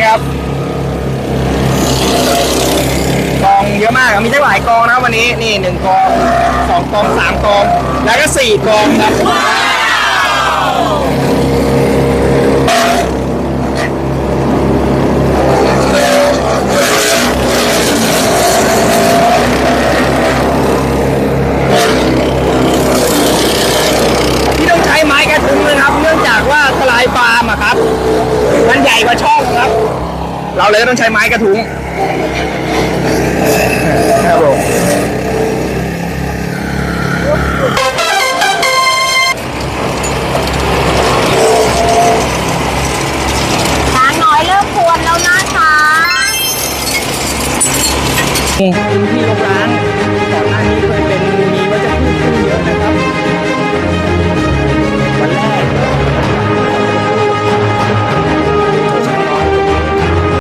ครับกองเยอะมากครับมีตั้งหลายกองนะวันนี้นี่หนึ่งกองสองกองสามกอง แล้วก็สี่กองครับที่ต้องใช้ไม้กระทุ้งนะครับ เนื่องจากว่าทลายฟาร์มอะครับ มันใหญ่กว่าช่องครับ เราเลยต้องใช้ไม้กระทุ้งครับผมช้างน้อยเริ่มควรแล้วนะคะ พื้นที่รกร้าง